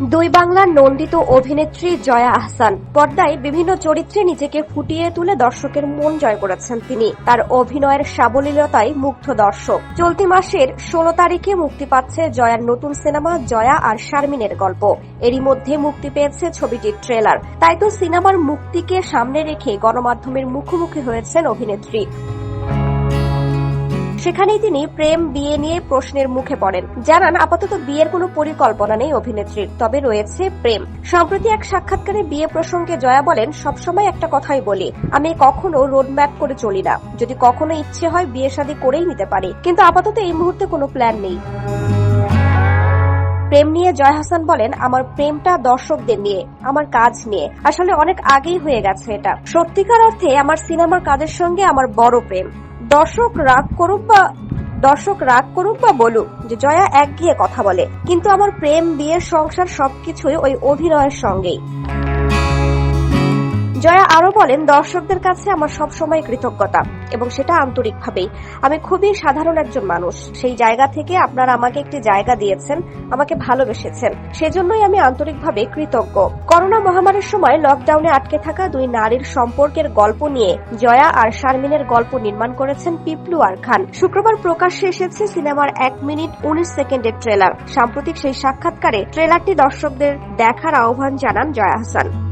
দুই বাংলার নন্দিত অভিনেত্রী জয়া আহসান পর্দায় বিভিন্ন চরিত্রে নিজেকে ফুটিয়ে তুলে দর্শকের মন জয় করেছেন তিনি। তার অভিনয়ের সাবলীলতায় মুগ্ধ দর্শক। চলতি মাসের ষোলো তারিখে মুক্তি পাচ্ছে জয়ার নতুন সিনেমা জয়া আর শারমিনের গল্প। এরই মধ্যে মুক্তি পেয়েছে ছবিটির ট্রেলার। তাই তো সিনেমার মুক্তিকে সামনে রেখে গণমাধ্যমের মুখোমুখি হয়েছেন অভিনেত্রী। সেখানেই তিনি প্রেম, বিয়ে নিয়ে প্রশ্নের মুখে পড়েন। জানান, আপাতত বিয়ের কোনো পরিকল্পনা নেই অভিনেত্রীর, তবে রয়েছে প্রেম। সম্প্রতি এক সাক্ষাৎকারে বিয়ে প্রসঙ্গে জয়া বলেন, সবসময় একটা কথাই বলি, আমি কখনো রোডম্যাপ করে চলি না। যদি কখনো ইচ্ছে হয় বিয়ে শাদী করেই নিতে পারি, কিন্তু আপাতত এই মুহূর্তে কোনো প্ল্যান নেই। প্রেম নিয়ে জয় হাসান বলেন, আমার প্রেমটা দর্শকদের নিয়ে, আমার কাজ নিয়ে। আসলে অনেক আগেই হয়ে গেছে এটা। সত্যিকার অর্থে আমার সিনেমার কাজের সঙ্গে আমার বড় প্রেম। দর্শক রাগ করুক বা, দর্শক রাগ করুক বা বলুক, যে জয়া একঘেয়ে কথা বলে। কিন্তু আমার প্রেম, বিয়ের সংসার সবকিছুই ওই অভিনয়ের সঙ্গেই। জয়া আরও বলেন, দর্শকদের কাছে আমার সবসময় কৃতজ্ঞতা এবং সেটা আন্তরিকভাবেই। আমি খুবই সাধারণ একজন মানুষ। সেই জায়গা থেকে আপনারা আমাকে একটি জায়গা দিয়েছেন, আমাকে ভালোবেসেছেন। সেজন্যই আমি আন্তরিকভাবে কৃতজ্ঞ। করোনা মহামারীর সময় লকডাউনে আটকে থাকা দুই নারীর সম্পর্কের গল্প নিয়ে জয়া আর শারমিনের গল্প নির্মাণ করেছেন পিপলু আর খান। শুক্রবার প্রকাশ্যে এসেছে সিনেমার এক মিনিট উনিশ সেকেন্ডের ট্রেলার। সাম্প্রতিক সেই সাক্ষাৎকারে ট্রেলারটি দর্শকদের দেখার আহ্বান জানান জয়া হাসান।